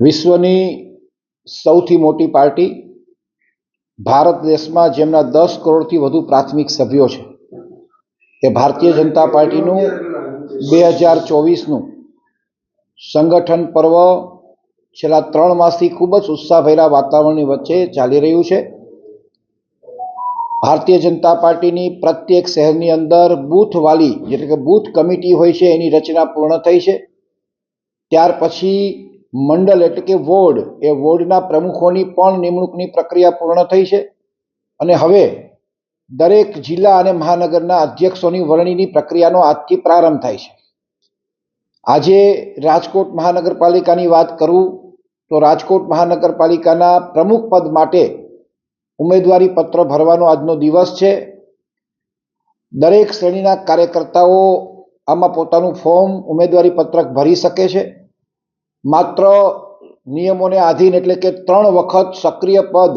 વિશ્વની સૌથી મોટી પાર્ટી ભારત દેશમાં જેમના દસ કરોડથી વધુ પ્રાથમિક સભ્યો છે. એ ભારતીય જનતા પાર્ટીનું બે હજાર ચોવીસનું સંગઠન પર્વ છેલ્લા ત્રણ માસથી ખૂબ જ ઉત્સાહભેરા વાતાવરણની વચ્ચે ચાલી રહ્યું છે. ભારતીય જનતા પાર્ટીની પ્રત્યેક શહેરની અંદર બૂથ વાલી, એટલે કે બૂથ કમિટી હોય છે, એની રચના પૂર્ણ થઈ છે. ત્યાર પછી મંડળ એટલે કે વોર્ડ, એ વોર્ડના પ્રમુખોની પણ નિમણૂકની પ્રક્રિયા પૂર્ણ થઈ છે. અને હવે દરેક જિલ્લા અને મહાનગરના અધ્યક્ષોની વરણીની પ્રક્રિયાનો આજથી પ્રારંભ થાય છે. આજે રાજકોટ મહાનગરપાલિકાની વાત કરું તો રાજકોટ મહાનગરપાલિકાના પ્રમુખ પદ માટે ઉમેદવારી પત્ર ભરવાનો આજનો દિવસ છે. દરેક શ્રેણીના કાર્યકર્તાઓ આમાં પોતાનું ફોર્મ, ઉમેદવારી પત્રક ભરી શકે છે. માત્ર નિયમોને આધીન એટલે કે ત્રણ વખત સક્રિય પદ,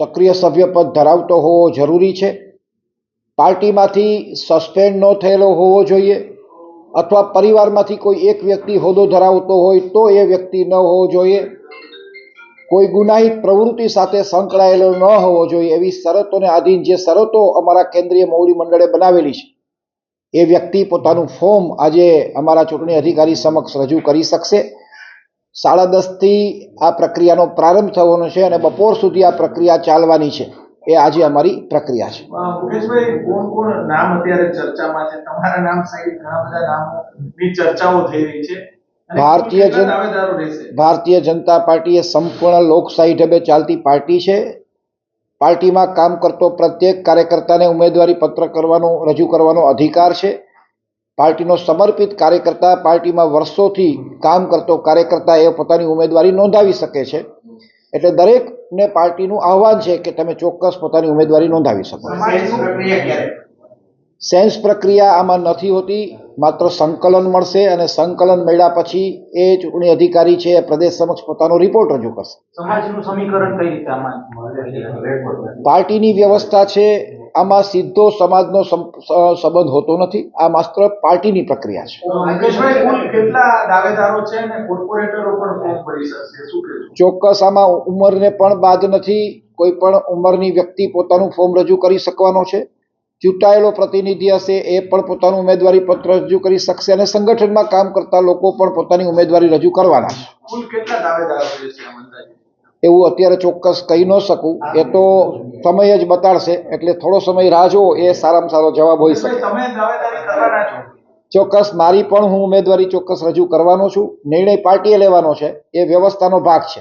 સક્રિય સભ્ય પદ ધરાવતો હોવો જરૂરી છે. પાર્ટીમાંથી સસ્પેન્ડ ન થયેલો હોવો જોઈએ અથવા પરિવારમાંથી કોઈ એક વ્યક્તિ હોદ્દો ધરાવતો હોય તો એ વ્યક્તિ ન હોવો જોઈએ. કોઈ ગુનાહિત પ્રવૃત્તિ સાથે સંકળાયેલો ન હોવો જોઈએ એવી શરતોને આધીન જે શરતો અમારા કેન્દ્રીય મોવડી મંડળે બનાવેલી છે. એ વ્યક્તિ પોતાનું ફોર્મ આજે અમારા ચૂંટણી અધિકારી સમક્ષ રજૂ કરી શકશે. સાડા દસથી આ પ્રક્રિયાનો પ્રારંભ થવાનો છે અને બપોર સુધી આ પ્રક્રિયા ચાલવાની છે. એ આજે અમારી પ્રક્રિયા છે. મુકેશભાઈ કોણ કોણ નામ અત્યારે ચર્ચામાં છે? તમારા નામ સહિત ઘણા બધા નામોની ચર્ચાઓ થઈ રહી છે. ભારતીય જન- ભારતીય જનતા પાર્ટી એ સંપૂર્ણ લોકશાહી ઢબે ચાલતી પાર્ટી છે. પાર્ટીમાં કામ કરતો પ્રત્યેક કાર્યકર્તાને ઉમેદવારી પત્ર કરવાનો રજૂ કરવાનો અધિકાર છે. પાર્ટીનો સમર્પિત કાર્યકર્તા પાર્ટીમાં વર્ષોથી કામ કરતો કાર્યકર્તા એ પોતાની ઉમેદવારી નોંધાવી શકે છે. એટલે દરેકને પાર્ટીનું આહવાન છે કે તમે ચોક્કસ પોતાની ઉમેદવારી નોંધાવી શકો. સેન્સ પ્રક્રિયા આમાં નથી હોતી માત્ર સંકલન મળશે અને સંકલન મળ્યા પછી એ ચૂંટણી અધિકારી છે એ પ્રદેશ સમક્ષ પોતાનો રિપોર્ટ રજૂ કરશે. પાર્ટીની વ્યવસ્થા છે આમાં સીધો સમાજનો સંબંધ હોતો નથી આ માત્ર પાર્ટીની પ્રક્રિયા છે. ચોક્કસ આમાં ઉંમરને પણ બાદ નથી કોઈ પણ ઉંમરની વ્યક્તિ પોતાનું ફોર્મ રજૂ કરી શકવાનો છે. ચૂંટાયેલો પ્રતિનિધિ હશે એ પણ પોતાનું ઉમેદવારી પત્ર રજૂ કરી શકશે અને સંગઠનમાં કામ કરતા લોકો પણ પોતાની ઉમેદવારી રજૂ કરવાના છે. એવું અત્યારે ચોક્કસ કહી ન શકું. એ તો સમય જ બતાડશે એટલે થોડો સમય રાહ જુઓ એ સારામાં સારો જવાબ હોઈ શકે. ચોક્કસ મારી પણ હું ઉમેદવારી ચોક્કસ રજૂ કરવાનો છું. નિર્ણય પાર્ટીએ લેવાનો છે. એ વ્યવસ્થાનો ભાગ છે.